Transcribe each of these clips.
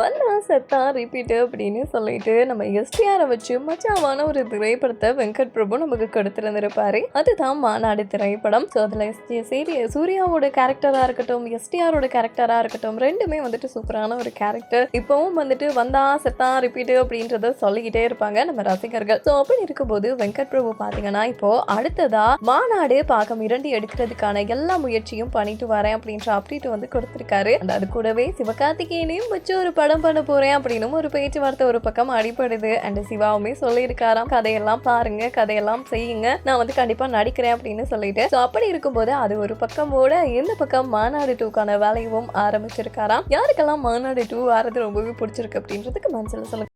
வந்தா செத்தா ரிப்பீட்டு அப்படின்னு சொல்லிட்டு நம்ம எஸ்டிஆரை வச்சு மச்சாவான ஒரு திரைப்படத்தை வெங்கட் பிரபு நமக்கு கொடுத்திருந்திருப்பாரு. அதுதான் மாநாடு திரைப்படம். ஸோ அதில் எஸ்டி சீரிய சூர்யாவோட கேரக்டராக இருக்கட்டும் எஸ்டிஆரோட கேரக்டராக இருக்கட்டும் ரெண்டுமே வந்துட்டு சூப்பரான ஒரு கேரக்டர் இப்போவும் வந்துட்டு வந்தா செத்தா ரிப்பீட்டு அப்படின்றத சொல்லிக்கிட்டே இருப்பாங்க நம்ம ரசிகர்கள். ஸோ அப்படி இருக்கும்போது வெங்கட் பிரபு பார்த்தீங்கன்னா இப்போ அடுத்ததா மாநாடு பாகம் இரண்டு எடுக்கிறதுக்கான எல்லா முயற்சியும் பண்ணிட்டு வரேன் அப்படின்ற அப்டேட் வந்து கொடுத்துருக்காரு. அந்த அது கூடவே சிவகார்த்திகேயனையும் வச்சு ஒரு படம் பண்ண போறேன் அப்படின்னு ஒரு பேச்சுவார்த்தை ஒரு பக்கம் அடிப்படுது அண்ட் சிவாவுமே சொல்லியிருக்காராம் கதையெல்லாம் பாருங்க கதையெல்லாம் செய்யுங்க. நான் வந்து கண்டிப்பா நடிக்கிறேன் அப்படின்னு சொல்லிட்டு. ஸோ அப்படி இருக்கும்போது அது ஒரு பக்கமோட இந்த பக்கம் மாநாடு டூக்கான வேலையும் ஆரம்பிச்சிருக்காராம். யாருக்கெல்லாம் மாநாடு டூ ஆறது ரொம்பவே பிடிச்சிருக்கு அப்படின்றதுக்கு மனசில் சொல்லுங்க.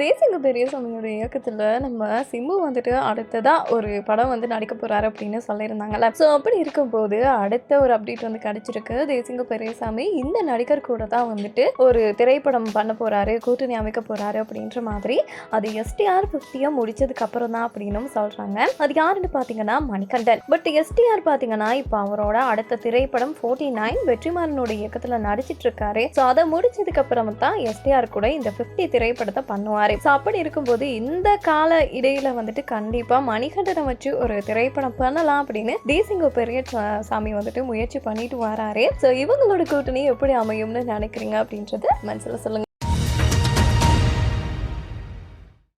தேசிங்க பெரியசாமியோட இயக்கத்தில் நம்ம சிம்பு வந்துட்டு அடுத்ததாக ஒரு படம் வந்து நடிக்க போகிறாரு அப்படின்னு சொல்லியிருந்தாங்கல்ல. ஸோ அப்படி இருக்கும்போது அடுத்த ஒரு அப்டேட் வந்து கிடச்சிருக்கு. தேசிங்க பெரியசாமி இந்த நடிகர் கூட தான் வந்துட்டு ஒரு திரைப்படம் பண்ண போகிறாரு கூட்டணி அமைக்க போகிறாரு அப்படின்ற மாதிரி அது எஸ்டிஆர் ஃபிஃப்டியாக முடிச்சதுக்கு அப்புறம் தான் அப்படின்னும் சொல்கிறாங்க அது யாருன்னு பார்த்தீங்கன்னா மணிகண்டன். பட் எஸ்டிஆர் பார்த்தீங்கன்னா இப்போ அவரோட அடுத்த திரைப்படம் ஃபோர்ட்டி நைன் வெற்றிமாறனோட இயக்கத்தில் நடிச்சிட்டு இருக்காரு. ஸோ அதை முடிச்சதுக்கு அப்புறம் தான் எஸ்டிஆர் கூட இந்த ஃபிஃப்டி திரைப்படத்தை பண்ணுவார். ஸோ அப்படி இருக்கும்போது இந்த கால இடையில வந்துட்டு கண்டிப்பா மணிகண்டனை வச்சு ஒரு திரைப்படம் பண்ணலாம் அப்படின்னு தேசிங்க பெரிய சாமி வந்துட்டு முயற்சி பண்ணிட்டு வராரு. ஸோ இவங்களோட கூட்டணி எப்படி அமையும்னு நினைக்கிறீங்க அப்படின்றத மனசுல சொல்லுங்க.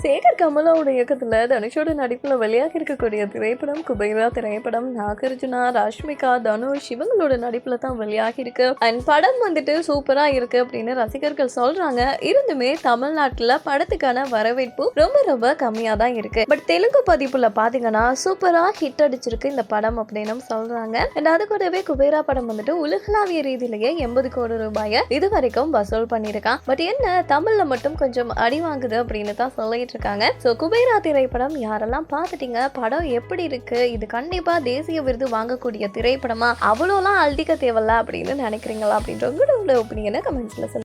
சேகர் கமலாவோட இயக்கத்தில் தனுஷோட நடிப்பில் வெளியாகி இருக்கக்கூடிய திரைப்படம் குபைரா திரைப்படம் நாகார்ஜுனா ராஷ்மிகா தனுஷ் இவங்களோட நடிப்பில் தான் வெளியாகி இருக்கு. அண்ட் படம் வந்துட்டு சூப்பராக இருக்கு அப்படின்னு ரசிகர்கள் சொல்றாங்க. இருந்துமே தமிழ்நாட்டில் படத்துக்கான வரவேற்பு ரொம்ப ரொம்ப கம்மியாக தான் இருக்கு. பட் தெலுங்கு பதிப்புல பார்த்தீங்கன்னா சூப்பராக ஹிட் அடிச்சிருக்கு இந்த படம் அப்படின்னு சொல்றாங்க. அண்ட் அது கூடவே குபேரா படம் வந்துட்டு உலகளாவிய ரீதியிலேயே எண்பது கோடி ரூபாயை இது வரைக்கும் வசூல் பண்ணியிருக்கான். பட் என்ன தமிழ்ல மட்டும் கொஞ்சம் அடி வாங்குது அப்படின்னு தான் சொல்லிட்டு இருக்காங்க ஸோ குபேரா திரைப்படம் யாரெல்லாம் பார்த்துட்டீங்க? படம் எப்படி இருக்கு? இது கண்டிப்பா தேசிய விருது வாங்கக்கூடிய திரைப்படமா? அவ்வளோலாம் அழுதிக்க தேவையில்ல அப்படின்னு நினைக்கிறீங்களா? அப்படின்ற உங்களோட ஒப்பீனியனை கமெண்ட்ஸில் சொல்லுங்கள்